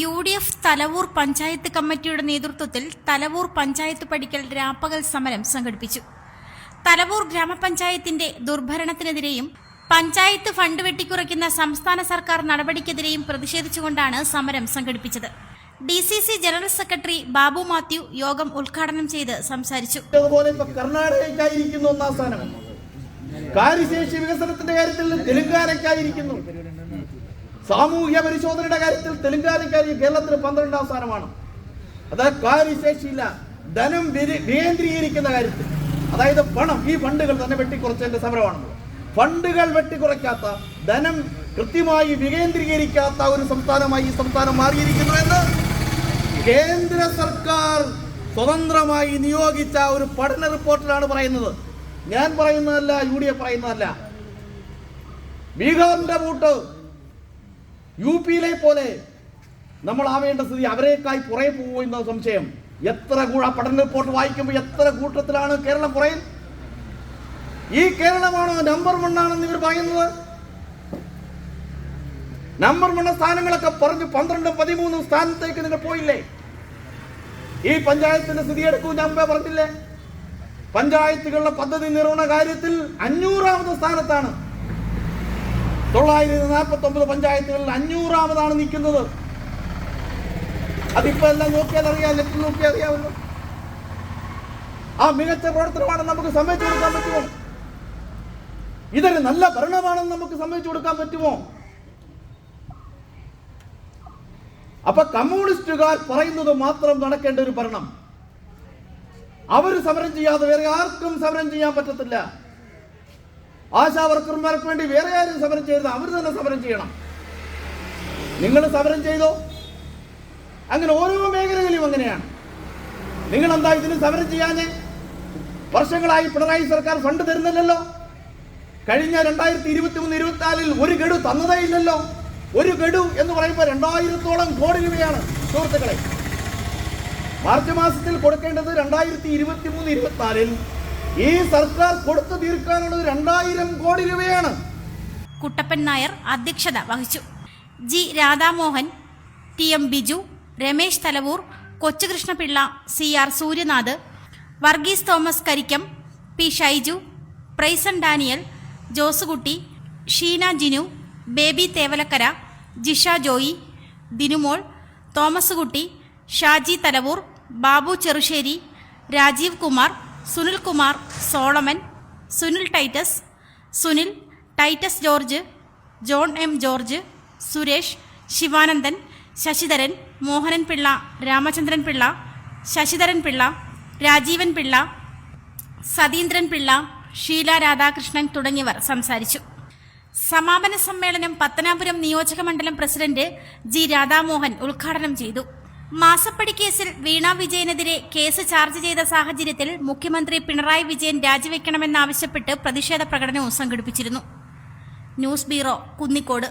U D F Thalavoor panchayat കമ്മിറ്റിയുടെ നേതൃത്വത്തിൽ തലവൂർ പഞ്ചായത്ത് പടിക്കൽ രാപ്പകൽ സമരം സംഘടിപ്പിച്ചു. തലവൂർ ഗ്രാമപഞ്ചായത്തിന്റെ ദുർഭരണത്തിനെതിരെയും പഞ്ചായത്ത് ഫണ്ട് വെട്ടിക്കുറയ്ക്കുന്ന സംസ്ഥാന സർക്കാർ നടപടിക്കെതിരെയും പ്രതിഷേധിച്ചുകൊണ്ടാണ് സമരം സംഘടിപ്പിച്ചത്. D C C general secretary Babu Mathew യോഗം ഉദ്ഘാടനം ചെയ്ത് സംസാരിച്ചു. കർണാടകയ്ക്കായിരിക്കുന്നു ഒന്നാം സ്ഥാനം. വികസനത്തിന്റെ കാര്യത്തിൽ തെലുങ്കാനയ്ക്കായിരിക്കുന്നു. സാമൂഹ്യ പരിശോധനയുടെ കാര്യത്തിൽ തെലുങ്കാനക്കാരി കേരളത്തിന് പന്ത്രണ്ടാം സ്ഥാനമാണ്. അതായത് കാര്യശേഷിയില്ല ധനം വികേന്ദ്രീകരിക്കുന്ന കാര്യത്തിൽ. അതായത് പണം ഈ ഫണ്ടുകൾ തന്നെ വെട്ടിക്കുറച്ചതിന്റെ സമരമാണുള്ളത് ഫണ്ടുകൾ വെട്ടിക്കുറയ്ക്കാത്ത ധനം കൃത്യമായി വികേന്ദ്രീകരിക്കാത്ത ഒരു സംസ്ഥാനമായി ഈ സംസ്ഥാനം മാറിയിരിക്കുന്നു എന്ന് കേന്ദ്ര സർക്കാർ സ്വതന്ത്രമായി നിയോഗിച്ച ഒരു പഠന റിപ്പോർട്ടിലാണ് പറയുന്നത്. ഞാൻ പറയുന്നതല്ല യു ഡി എഫ് പറയുന്നതല്ല. ബീഹാറിന്റെ വോട്ട് യു പിയിലെ പോലെ നമ്മൾ ആവേണ്ട സ്ഥിതി അവരെക്കായി പുറകെ പോകുമോ എന്ന സംശയം. എത്ര കൂട പഠന റിപ്പോർട്ട് വായിക്കുമ്പോൾ എത്ര കൂട്ടത്തിലാണ് കേരളം പുറയിൽ ഈ കേരളമാണോ നമ്പർ വൺ ആണെന്ന് ഇവർ പറയുന്നത്? നമ്പർ വൺ സ്ഥാനങ്ങളൊക്കെ പറഞ്ഞ് പന്ത്രണ്ടും പതിമൂന്നും സ്ഥാനത്തേക്ക് നിങ്ങൾ പോയില്ലേ? ഈ പഞ്ചായത്തിന്റെ സ്ഥിതി എടുക്കൂ ഞാൻ പറഞ്ഞില്ലേ? പഞ്ചായത്തുകളുടെ പദ്ധതി നിർവഹണ കാര്യത്തിൽ അഞ്ഞൂറാമത് സ്ഥാനത്താണ്. തൊള്ളായിരത്തി നാൽപ്പത്തി ഒമ്പത് പഞ്ചായത്തുകളിൽ അഞ്ഞൂറാമതാണ് നിൽക്കുന്നത്. അതിപ്പോ എല്ലാം നോക്കിയാൽ അറിയാം നെറ്റിൽ നോക്കിയാൽ അറിയാമല്ലോ. ആ മികച്ച പ്രവർത്തനമാണ് നമുക്ക് സമ്മതിച്ചു കൊടുക്കാൻ പറ്റുമോ? ഇതൊരു നല്ല ഭരണമാണെന്ന് നമുക്ക് സമ്മതിച്ചു കൊടുക്കാൻ പറ്റുമോ? അപ്പൊ കമ്മ്യൂണിസ്റ്റുകാർ പറയുന്നത് മാത്രം നടക്കേണ്ട ഒരു ഭരണം. അവർ സമരം ചെയ്യാതെ വേറെ ആർക്കും സമരം ചെയ്യാൻ പറ്റത്തില്ല. ആശാ വർക്കർമാർക്ക് വേണ്ടി വേറെ ആരും സമരം ചെയ്യരുത്. അവർ തന്നെ സമരം ചെയ്യണം. നിങ്ങൾ സമരം ചെയ്തോ? അങ്ങനെ ഓരോ മേഖലകളിലും അങ്ങനെയാണ്. നിങ്ങൾ എന്താ ഇതിന് സമരം ചെയ്യാഞ്ഞേ? വർഷങ്ങളായി പിണറായി സർക്കാർ ഫണ്ട് തരുന്നില്ലല്ലോ. കഴിഞ്ഞ രണ്ടായിരത്തി ഇരുപത്തി മൂന്ന് ഇരുപത്തിനാലിൽ ഒരു ഗഡു തന്നതേ ഇല്ലല്ലോ. ഒരു ഗഡു എന്ന് പറയുമ്പോൾ രണ്ടായിരത്തോളം കോടി രൂപയാണ് സുഹൃത്തുക്കളെ. മാർച്ച് മാസത്തിൽ കൊടുക്കേണ്ടത് രണ്ടായിരത്തി ഇരുപത്തി മൂന്ന് ഇരുപത്തിനാലിൽ ഈ സർക്കാർ കൊടുത്തു തീർക്കാനുള്ളത് രണ്ടായിരം കോടി രൂപയാണ്. കുട്ടപ്പൻ നായർ അധ്യക്ഷത വഹിച്ചു. G Radhamohan T M Biju Ramesh Thalavoor Kochukrishnapillai C R Suryanath Varghese Thomas Karikkam P Shaiju Prizon Daniel Josekutty Sheena Jinu Baby Thevalakkara Jisha Joy Dinumol Thomas Kutty Shaji Thalavoor Babu Cherussery Rajeev Kumar Sunil Kumar Solomon Sunil Titus Sunil Titus George John M George Suresh Sivanandan Sasidharan Mohanan Pillai Ramachandran Pillai Sasidharan Pillai Rajeevan Pillai Satheendran Pillai Sheela Radhakrishnan തുടങ്ങിയവർ സംസാരിച്ചു. സമാപന സമ്മേളനം പത്തനാപുരം നിയോജക മണ്ഡലം president G Radhamohan ഉദ്ഘാടനം ചെയ്തു. മാസപ്പടി കേസിൽ വീണ വിജയനെതിരെ കേസ് ചാർജ് ചെയ്ത സാഹചര്യത്തിൽ മുഖ്യമന്ത്രി പിണറായി വിജയൻ രാജിവെക്കണമെന്നാവശ്യപ്പെട്ട് പ്രതിഷേധ പ്രകടനവും സംഘടിപ്പിച്ചിരുന്നു. News bureau Kunnicode.